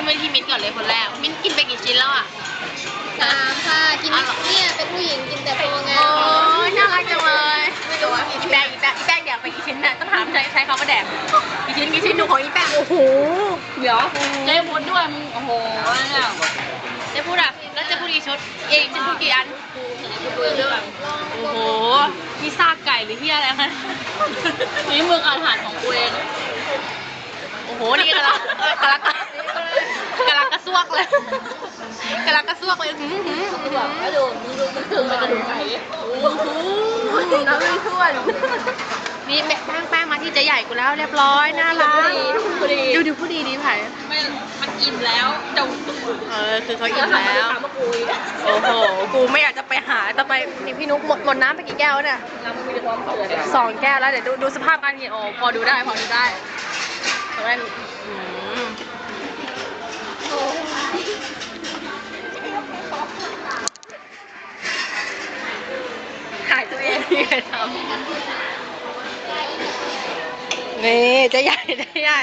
มไปที่มิ้นก่อนเลยคนแรก มิ้นกินไปกี่ชิ้นแล้วอะ สามค่ะกินเนี่ยเป็นผู้หญิงกินแต่ตัวไงโอ้ยน่ารักจังเลยไม่รู้ว่าอีแป้งอีแป้งอีแป้งแดกไปกี่ชิ้นน่ะต้องถามใช้ใช้เขาก็แดกกี่ชิ้นกี่ชิ้นดูของอีแป้งโอ้โหเดี๋ยวเจ๊พูดด้วยมึงโอ้โหเนี่ยเจ๊พูดอะแล้วเจ๊พูดกี่ชุดเองเจ๊พูดกี่อันโอ้โหนี่ซากไก่หรือที่อะไรคะนี่มึงอาหารของกูเองโอ้โหนี่กำลังกำลังกำลังกระซวกเลย กกระซวกเลยหืมหืมหืมแล้วดูมึงดูมันถึงมันจะถึงไหนโอ้โหน้ำไม่ท่วนนี่แม่แป้งแป้งมาที่เจ๊ใหญ่กูแล้วเรียบร้อยน่ารักดีดูดูผู้ดีดีไผ่ไม่มันอิ่มแล้วจะเออคือเขาอิ่มแล้วถามมาคุยโอ้โหกูไม่อยากจะไปหาแต่ไปนี่พี่นุ๊กหมดหมดน้ำไปกี่แก้วเนี่ยน้ำมันมีความเกลือสองแก้วแล้วเดี๋ยวดูดูสภาพการกินโอ้พอดูได้พอดูได้ตอนนั้นอื พี่เคยทำนี่จะใหญ่จะใหญ่